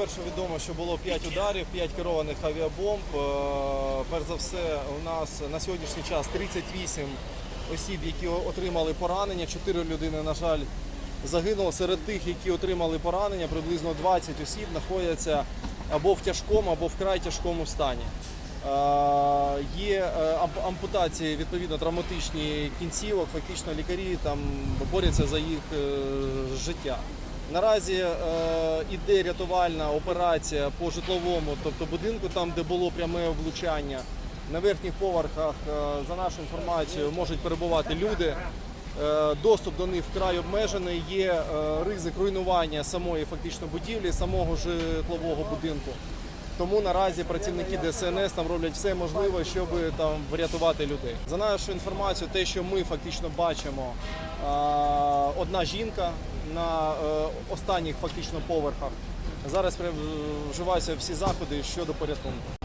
Перше відомо, що було 5 ударів, 5 керованих авіабомб. Е, Перш за все, у нас на сьогоднішній час 38 осіб, які отримали поранення. 4 людини, на жаль, загинуло. Серед тих, які отримали поранення, приблизно 20 осіб знаходяться або в тяжкому, або вкрай тяжкому стані. Е, Є е, ампутації відповідно травматичні кінцівок. Фактично лікарі там борються за їх життя. Наразі е, іде рятувальна операція по житловому, тобто будинку, там де було пряме влучання. На верхніх поверхах, е, за нашою інформацією, можуть перебувати люди. Е, Доступ до них вкрай обмежений. Є е, ризик руйнування самої фактично будівлі, самого житлового будинку. Тому наразі працівники ДСНС там роблять все можливе, щоб там врятувати людей. За нашою інформацією, те, що ми фактично бачимо, е, одна жінка на е, останніх фактично поверхах. Зараз е, вживаються всі заходи щодо порятунку.